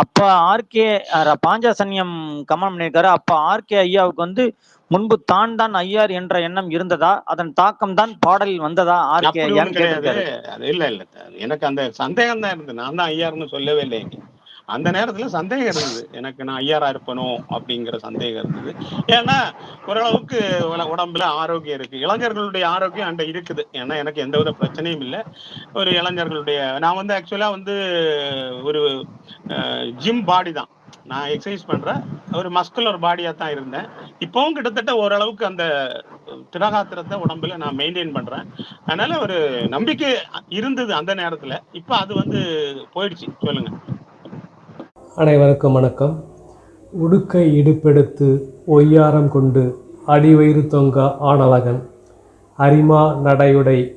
அப்ப ஆர்கே பாஞ்சாசன்யம் கமனம் பண்ணியிருக்காரு. அப்ப ஆர்கே ஐயாவுக்கு வந்து முன்பு தான் தான் ஐயார் என்ற எண்ணம் இருந்ததா? அதன் தாக்கம் தான் பாடலில் வந்ததா? ஆர்கே அது இல்ல இல்ல எனக்கு அந்த சந்தேகம் தான் இருந்தது. நான் தான் ஐயாருன்னு சொல்லவே இல்லைங்க அந்த நேரத்துல சந்தேகம் இருந்தது. எனக்கு நான் ஐயாரா இருப்பனோ அப்படிங்கிற சந்தேகம் இருந்தது. ஏன்னா ஓரளவுக்கு உடம்புல ஆரோக்கியம் இருக்கு. இளைஞர்களுடைய ஆரோக்கியம் அண்ட இருக்குது. ஏன்னா எனக்கு எந்த வித பிரச்சனையும் இல்லை. ஒரு இளைஞர்களுடைய நான் வந்து ஆக்சுவலா வந்து ஒரு ஜிம் பாடி தான். நான் எக்ஸசைஸ் பண்றேன் ஒரு மஸ்குலர் பாடியா தான் இருந்தேன். இப்பவும் கிட்டத்தட்ட ஓரளவுக்கு அந்த திடகாத்திரத்தை உடம்புல நான் மெயின்டைன் பண்றேன். அதனால ஒரு நம்பிக்கை இருந்தது அந்த நேரத்துல. இப்ப அது வந்து போயிடுச்சு. சொல்லுங்க. அனைவருக்கும் வணக்கம். உடுக்கை இடுப்பெடுத்து ஒய்யாரம் கொண்டு அடிவயிறு தொங்க ஆனலகன் அரிமா நடையுடை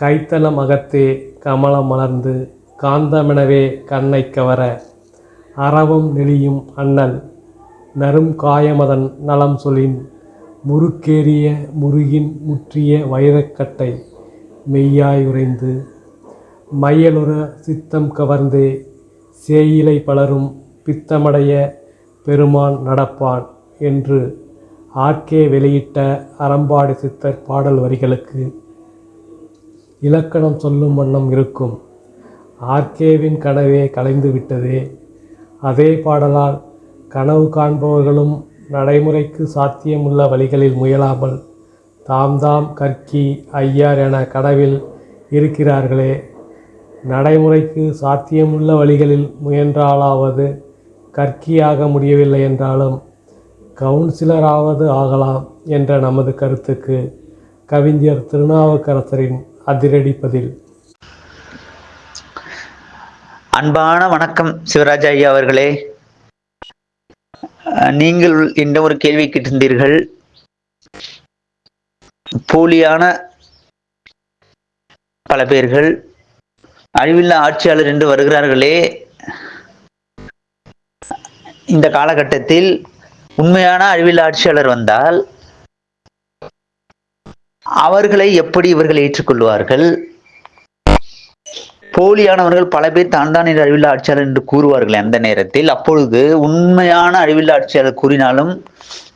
கைத்தலம் அகத்தே கமலம் மலர்ந்து காந்தமெனவே கண்ணை கவர. அறவும் நெளியும் அண்ணன் நரும் காயமதன் நலம் சொலின் முறுக்கேறிய முருகின் முற்றிய வைரக்கட்டை மெய்யாய் உறைந்து. மையலுற சித்தம் கவர்ந்தே சேயிலை பலரும் பித்தமடைய பெருமான் நடப்பான் என்று ஆர்கே வெளியிட்ட அறம்பாடி சித்தர் பாடல் வரிகளுக்கு இலக்கணம் சொல்லும் வண்ணம் இருக்கும். ஆர்கேவின் கனவே கலைந்து விட்டதே. அதே பாடலால் கனவு காண்பவர்களும் நடைமுறைக்கு சாத்தியமுள்ள வழிகளில் முயலாமல் தாம் தாம் கற்கி ஐயார் என கனவில் இருக்கிறார்களே நடைமுறைக்கு சாத்தியமுள்ள வழிகளில் முயன்றாலாவது கற்கியாக முடியவில்லை என்றாலும் கவுன்சிலராவது ஆகலாம் என்ற நமது கருத்துக்கு கவிஞர் திருநாவுக்கரசரின் அதிரடிப்பதில். அன்பான வணக்கம் சிவராஜ் ஐயா அவர்களே. நீங்கள் இந்த ஒரு கேள்வி கேட்டிருந்தீர்கள். போலியான பல பேர்கள் அழிவில்லா ஆட்சியாளர் என்று வருகிறார்களே. இந்த காலகட்டத்தில் உண்மையான அழிவில்லா ஆட்சியாளர் வந்தால் அவர்களை எப்படி இவர்கள் ஏற்றுக்கொள்வார்கள்? போலியானவர்கள் பல பேர் தான் தான் என்று அழிவில்லா ஆட்சியாளர் என்று கூறுவார்கள் அந்த நேரத்தில். அப்பொழுது உண்மையான அழிவில்லா ஆட்சியாளர் கூறினாலும்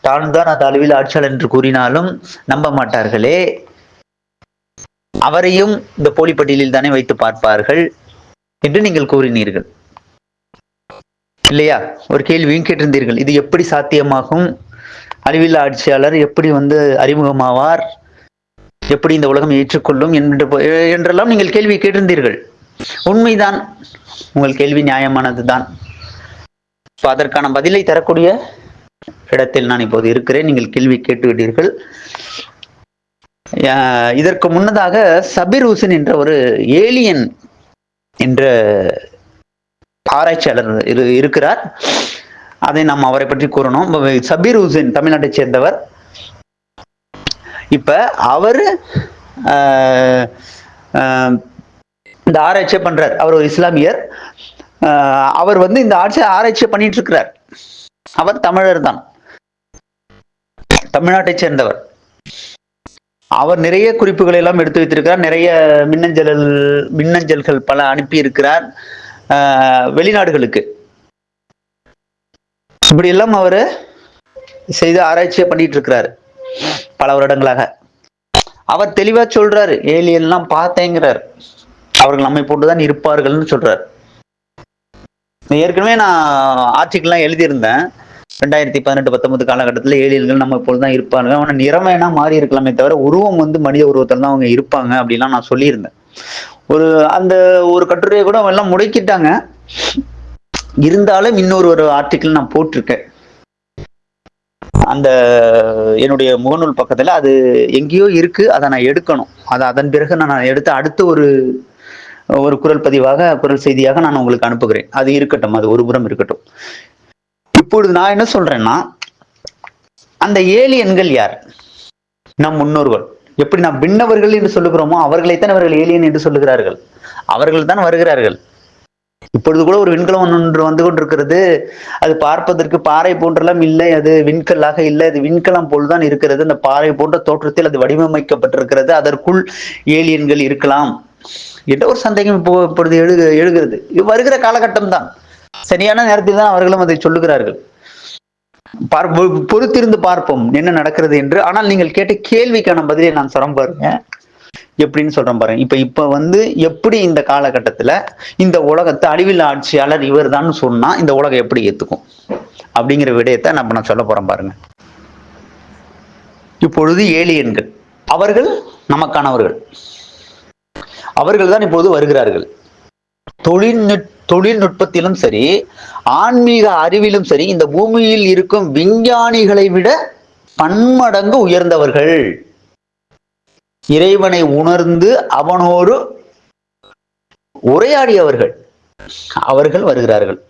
தான் தான் அது அழிவில்லா ஆட்சியாளர் என்று கூறினாலும் நம்ப மாட்டார்களே. அவரையும் இந்த போலிப்பட்டியலில் தானே வைத்து பார்ப்பார்கள் என்று நீங்கள் கூறினீர்கள். இல்லையா? ஒரு கேள்வியும் கேட்டிருந்தீர்கள். இது எப்படி சாத்தியமாகும்? அறிவில்லா ஆட்சியாளர் எப்படி வந்து அறிமுகமாவார்? எப்படி இந்த உலகம் ஏற்றுக்கொள்ளும் என்று என்றெல்லாம் நீங்கள் கேள்வி கேட்டிருந்தீர்கள். உண்மைதான். உங்கள் கேள்வி நியாயமானதுதான். அதற்கான பதிலை தரக்கூடிய இடத்தில் நான் இப்போது இருக்கிறேன். நீங்கள் கேள்வி கேட்டுவிட்டீர்கள். இதற்கு முன்னதாக சபீர் ஹூசன் என்ற ஒரு ஏலியன் என்ற ஆராய்ச்சியாளர் இரு இருக்கிறார். அதை நாம் அவரை பற்றி கூறணும். சபீர் ஹுசேன் தமிழ்நாட்டை சேர்ந்தவர். இப்ப அவரு இந்த ஆராய்ச்சியை பண்றார். அவர் ஒரு இஸ்லாமியர். ஆஹ், அவர் வந்து இந்த ஆட்சி ஆராய்ச்சியை பண்ணிட்டு இருக்கிறார். அவர் தமிழர் தான். தமிழ்நாட்டை சேர்ந்தவர். அவர் நிறைய குறிப்புகளை எல்லாம் எடுத்து வைத்திருக்கிறார். நிறைய மின்னஞ்சல் மின்னஞ்சல்கள் பல அனுப்பி இருக்கிறார் வெளிநாடுகளுக்கு. இப்படி எல்லாம் செய்து ஆராய்ச்சியை பண்ணிட்டு இருக்கிறாரு. பல வருடங்களாக. அவர் தெளிவா சொல்றாரு ஏலியன்லாம் பார்த்தேங்கிறார். அவர்கள் நம்மை போட்டுதான் இருப்பார்கள்னு சொல்றார். ஏற்கனவே நான் ஆர்டிக்கல்லாம் எழுதியிருந்தேன். ரெண்டாயிரத்தி பதினெட்டு பத்தொன்பது காலகட்டத்தில் ஏழியல்கள் நம்ம இப்பொழுதுதான் இருப்பாங்க. ஆனால் நிறம் வேணா மாறி இருக்கலாமே தவிர உருவம் வந்து மனித உருவத்தில் தான் அவங்க இருப்பாங்க அப்படிலாம் நான் சொல்லியிருந்தேன். ஒரு அந்த ஒரு கட்டுரையை கூட அவங்க எல்லாம் முடக்கிட்டாங்க. இருந்தாலும் இன்னொரு ஒரு ஆர்டிக்கிள் நான் போட்டிருக்கேன். அந்த என்னுடைய முகநூல் பக்கத்துல அது எங்கேயோ இருக்கு. அதை நான் எடுக்கணும். அதை அதன் பிறகு நான் எடுத்து அடுத்த ஒரு ஒரு குரல் பதிவாக குரல் செய்தியாக நான் உங்களுக்கு அனுப்புகிறேன். அது இருக்கட்டும். அது ஒரு புறம் இருக்கட்டும். இப்பொழுது நான் என்ன சொல்றேன்னா அந்த ஏலியன்கள் யார்? நம் முன்னோர்கள். எப்படி நாம் விண்ணவர்கள் என்று சொல்லுகிறோமோ அவர்களைத்தான் அவர்கள் ஏலியன் என்று சொல்லுகிறார்கள். அவர்கள் தான் வருகிறார்கள். இப்பொழுது கூட ஒரு விண்கலம் ஒன்று வந்து கொண்டிருக்கிறது. அது பார்ப்பதற்கு பாறை போன்றெல்லாம் இல்லை. அது விண்கல்லாக இல்லை. அது விண்கலம் போல்தான் இருக்கிறது. அந்த பாறை போன்ற தோற்றத்தில் அது வடிவமைக்கப்பட்டிருக்கிறது. அதற்குள் ஏலியன்கள் இருக்கலாம். என்ற ஒரு சந்தேகம் இப்போ இப்பொழுது எழு எழுகிறது. வருகிற காலகட்டம் தான் சரியான நேரத்தில் தான் அவர்களும் அதை சொல்லுகிறார்கள். பார் பொ- பொறுத்திருந்து பார்ப்போம் என்ன நடக்கிறது என்று. ஆனால் நீங்கள் கேட்ட கேள்விக்கான பதிலை நான் சொல்றேன் பாருங்க. எப்படின்னு சொல்றேன் பாருங்க. இப்ப இப்ப வந்து எப்படி இந்த காலகட்டத்துல இந்த உலகத்தை அழிவில் ஆட்சியாளர் இவர்தான் சொன்னா இந்த உலகம் எப்படி ஏத்துக்கும்? அப்படிங்கிற விடயத்தை நம்ம நான் சொல்ல போறேன் பாருங்க. இப்பொழுது ஏலியன்கள். அவர்கள் நமக்கானவர்கள். அவர்கள் தான் இப்போது வருகிறார்கள். தொழில்நுட்ப தொழில்நுட்பத்திலும் சரி ஆன்மீக அறிவிலும் சரி இந்த பூமியில் இருக்கும் விஞ்ஞானிகளை விட பன்மடங்கு உயர்ந்தவர்கள். இறைவனை உணர்ந்து அவனோடு உரையாடியவர்கள். அவர்கள் வருகிறார்கள்.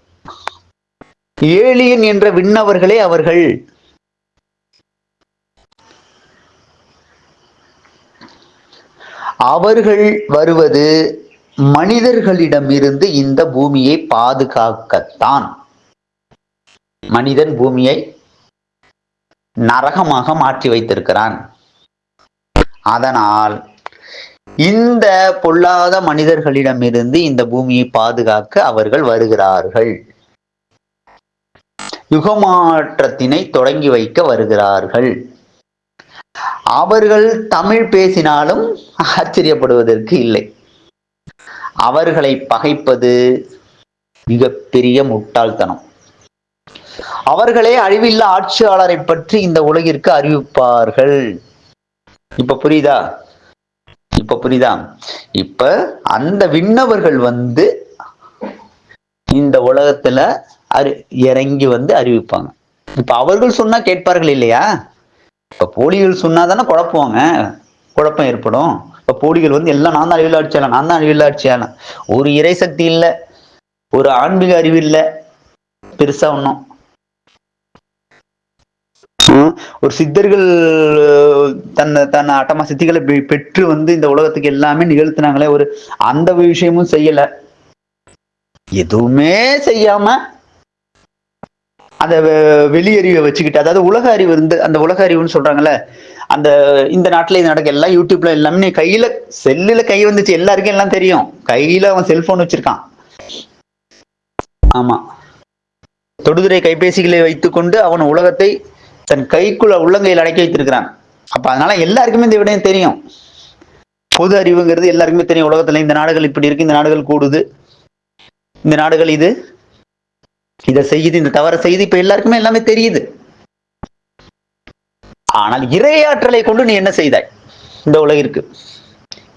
ஏலியன் என்ற விண்ணவர்களே அவர்கள். அவர்கள் வருவது மனிதர்களிடமிருந்து இந்த பூமியை பாதுகாக்கத்தான். மனிதன் பூமியை நரகமாக மாற்றி வைத்திருக்கிறான். அதனால் இந்த பொல்லாத மனிதர்களிடமிருந்து இந்த பூமியை பாதுகாக்க அவர்கள் வருகிறார்கள். யுகமாற்றத்தினை தொடங்கி வைக்க வருகிறார்கள். அவர்கள் தமிழ் பேசினாலும் ஆச்சரியப்படுவதற்கு இல்லை. அவர்களை பகைப்பது மிகப்பெரிய முட்டாள்தனம். அவர்களே அழிவில்ல ஆட்சியாளரை பற்றி இந்த உலகிற்கு அறிவிப்பார்கள். இப்ப புரியுதா? இப்ப புரியுதா? இப்ப அந்த விண்ணவர்கள் வந்து இந்த உலகத்துல அறி இறங்கி வந்து அறிவிப்பாங்க. இப்ப அவர்கள் சொன்னா கேட்பார்கள் இல்லையா? இப்ப போலிகள் சொன்னாதானே குழப்புவாங்க. குழப்பம் ஏற்படும். இப்ப போடிகள் வந்து எல்லாம் நான் தான் அறிவில் ஆட்சியாளன் நான் தான் அறிவில் ஆட்சியாளன் ஒரு இறை சக்தி இல்ல ஒரு ஆன்மீக அறிவு இல்ல பெருசா ஒன்றும் ஒரு சித்தர்கள் தன்னை தன்னை அட்டமா சித்திகளை பெற்று வந்து இந்த உலகத்துக்கு எல்லாமே நிகழ்த்தினாங்களே ஒரு அந்த விஷயமும் செய்யல. எதுவுமே செய்யாம அந்த வெ- வெளியறிவை வச்சுக்கிட்டு அதாவது உலக அறிவு இருந்து அந்த உலக அறிவுன்னு சொல்றாங்கல்ல அந்த இந்த நாட்டில் இது நடக்க எல்லாம் யூடியூப்ல எல்லாமே கையில செல்லுல கை வந்துச்சு. எல்லாருக்கும் எல்லாம் தெரியும். கையில அவன் செல்போன் வச்சிருக்கான். ஆமா. தொடுதுறை கைபேசிகளை வைத்துக்கொண்டு அவன் உலகத்தை தன் கைக்குள்ள உள்ளங்கையில் அடக்கி வைத்திருக்கிறான். அப்ப அதனால எல்லாருக்குமே இந்த விடயம் தெரியும். பொது அறிவுங்கிறது எல்லாருக்குமே தெரியும். உலகத்துல இந்த நாடுகள் இப்படி இருக்கு இந்த நாடுகள் கூடுது. இந்த நாடுகள் இது இதை செய்யுது இந்த தவறை செய்து இப்ப எல்லாருக்குமே எல்லாமே தெரியுது. ஆனால் இரையாற்றலை கொண்டு நீ என்ன செய்தாய்? இந்த உலகிற்கு.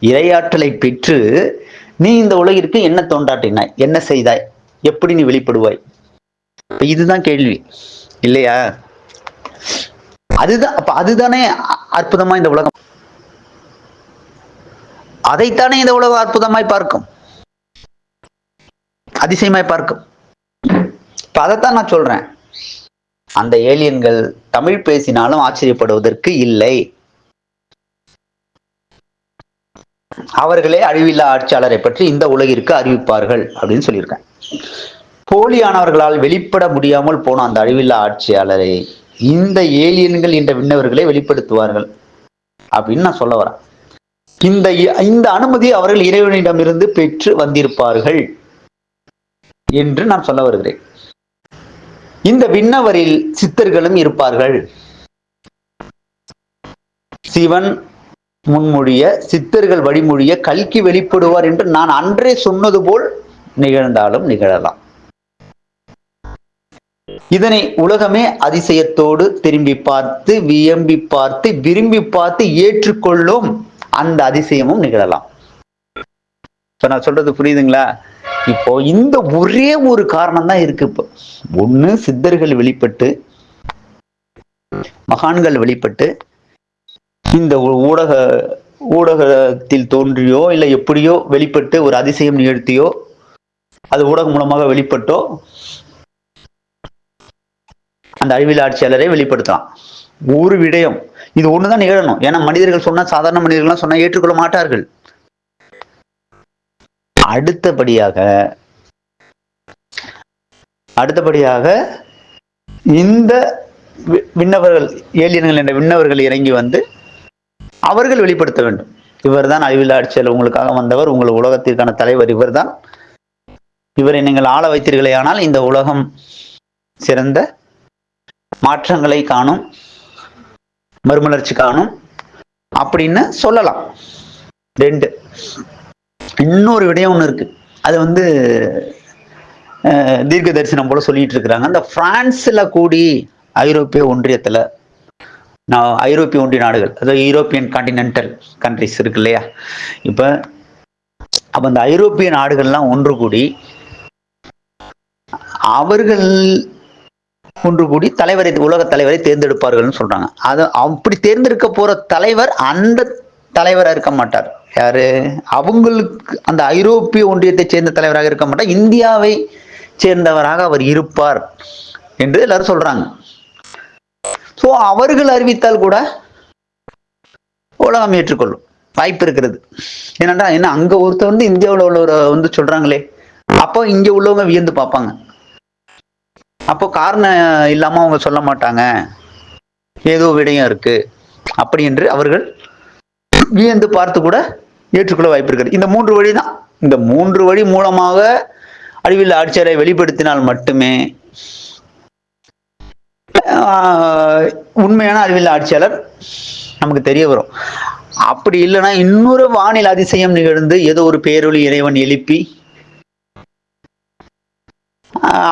இரையாற்றலை பெற்று நீ இந்த உலகிற்கு என்ன தோண்டாட்டினாய் என்ன செய்தாய்? எப்படி நீ வெளிப்படுவாய்? இதுதான் கேள்வி. இல்லையா? அதுதான் அப்ப அதுதானே அற்புதமா இந்த உலகம்? அதைத்தானே இந்த உலகம் அற்புதமாய் பார்க்கும்? அதிசயமாய் பார்க்கும்? இப்ப அதைத்தான் நான் சொல்றேன். அந்த ஏலியன்கள் தமிழ் பேசினாலும் ஆச்சரியப்படுவதற்கு இல்லை. அவர்களே அழிவில்லா ஆட்சியாளரை பற்றி இந்த உலகிற்கு அறிவிப்பார்கள் அப்படின்னு சொல்லியிருக்கேன் போலியானவர்களால் வெளிப்பட முடியாமல் போன அந்த அழிவில்லா ஆட்சியாளரை இந்த ஏலியன்கள் என்ற விண்ணவர்களை வெளிப்படுத்துவார்கள் அப்படின்னு நான் சொல்ல வரேன். இந்த இந்த அனுமதி அவர்கள் இறைவனிடமிருந்து பெற்று வந்திருப்பார்கள் என்று நான் சொல்ல வருகிறேன். இந்த விண்ணவரில் சித்தர்களும் இருப்பார்கள். சிவன் முன்மொழிய சித்தர்கள் வழிமொழிய கல்கி வெளிப்படுவார் என்று நான் அன்றே சொன்னது போல் நிகழ்ந்தாலும் நிகழலாம். இதனை உலகமே அதிசயத்தோடு திரும்பி பார்த்து வியம்பி பார்த்து விரும்பி பார்த்து ஏற்றுக்கொள்ளும் அந்த அதிசயமும் நிகழலாம். இப்ப நான் சொல்றது புரியுதுங்களா? இப்போ இந்த ஒரே ஒரு காரணம் தான் இருக்கு இப்போ. ஒண்ணு சித்தர்கள் வெளிப்பட்டு மகான்கள் வெளிப்பட்டு இந்த ஊ- ஊடக ஊடகத்தில் தோன்றியோ இல்லை எப்படியோ வெளிப்பட்டு ஒரு அதிசயம் நிகழ்த்தியோ அது ஊடகம் மூலமாக வெளிப்பட்டோ அந்த அறிவியல் ஆட்சியாளரை வெளிப்படுத்தலாம் ஒரு விடயம். இது ஒண்ணுதான் நிகழணும். ஏன்னா மனிதர்கள் சொன்னா சாதாரண மனிதர்கள்லாம் சொன்னா ஏற்றுக்கொள்ள மாட்டார்கள். அடுத்தபடியாக அடுத்தபடியாக இந்த வி- விண்ணவர்கள் ஏலியன்கள் என்ற விண்ணவர்கள் இறங்கி வந்து அவர்கள் வெளிப்படுத்த வேண்டும். இவர்தான் அறிவியல் ஆட்சியாளர் உங்களுக்காக வந்தவர் உங்கள் உலகத்திற்கான தலைவர் இவர்தான். இவரை நீங்கள் ஆள வைத்தீர்களே ஆனால் இந்த உலகம் சிறந்த மாற்றங்களை காணும் மறுமலர்ச்சி காணும் அப்படின்னு சொல்லலாம். ரெண்டு இன்னொரு விடயம் ஒன்று இருக்கு. அது வந்து தீர்க்க தரிசனம் போல சொல்லிட்டு இருக்கிறாங்க. அந்த பிரான்ஸில் கூடி ஐரோப்பிய ஒன்றியத்தில் நான் ஐரோப்பிய ஒன்றிய நாடுகள் அதாவது யூரோப்பியன் காண்டினென்டல் கண்ட்ரிஸ் இருக்கு இல்லையா? இப்போ அப்போ அந்த ஐரோப்பிய நாடுகள்லாம் ஒன்று கூடி அவர்கள் ஒன்று கூடி தலைவரை உலக தலைவரை தேர்ந்தெடுப்பார்கள்னு சொல்றாங்க. அது அப்படி தேர்ந்தெடுக்க போற தலைவர் அந்த தலைவராக இருக்க மாட்டார். யாரு? அவங்களுக்கு அந்த ஐரோப்பிய ஒன்றியத்தை சேர்ந்த தலைவராக இருக்க மாட்டார். இந்தியாவை சேர்ந்தவராக அவர் இருப்பார் என்று எல்லாரும் சொல்றாங்க. சோ அவர்கள் அறிவித்தால் கூட உலகம் ஏற்றுக்கொள்ளும். வாய்ப்பு இருக்கிறது. ஏன்னாடா என்ன அங்க ஒருத்தர் வந்து இந்தியாவில் உள்ளவரை வந்து சொல்றாங்களே அப்போ இங்க உள்ளவங்க வியந்து பார்ப்பாங்க. அப்போ காரணம் இல்லாம அவங்க சொல்ல மாட்டாங்க. ஏதோ விடயம் இருக்கு. அப்படி என்று அவர்கள் வியந்து பார்த்து கூட ஏற்றுக்கொள்ள வாய்ப்பு இருக்கிறது இந்த மூன்று வழி தான் இந்த மூன்று வழி மூலமாக அறிவியல் ஆட்சியரை வெளிப்படுத்தினால் மட்டுமே உண்மையான அறிவியல் ஆட்சியாளர் நமக்கு தெரிய வரும். அப்படி இல்லைன்னா இன்னொரு வானில் அதிசயம் நிகழ்ந்து ஏதோ ஒரு பேரொளி இறைவன் எழுப்பி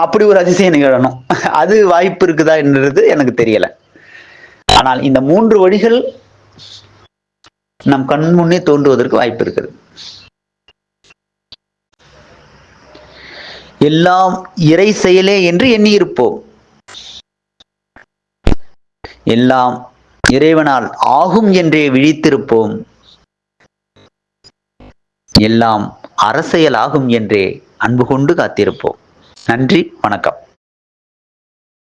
அப்படி ஒரு அதிசயம் நிகழணும். அது வாய்ப்பு இருக்குதா என்றது எனக்கு தெரியல. ஆனால் இந்த மூன்று வழிகள் நம் கண் முன்னே தோன்றுவதற்கு வாய்ப்பு இருக்கிறது. எல்லாம் இறை செயலே என்று எண்ணியிருப்போம். எல்லாம் இறைவனால் ஆகும் என்றே விழித்திருப்போம். எல்லாம் அரசியலாகும் என்றே அன்பு கொண்டு காத்திருப்போம். நன்றி வணக்கம்.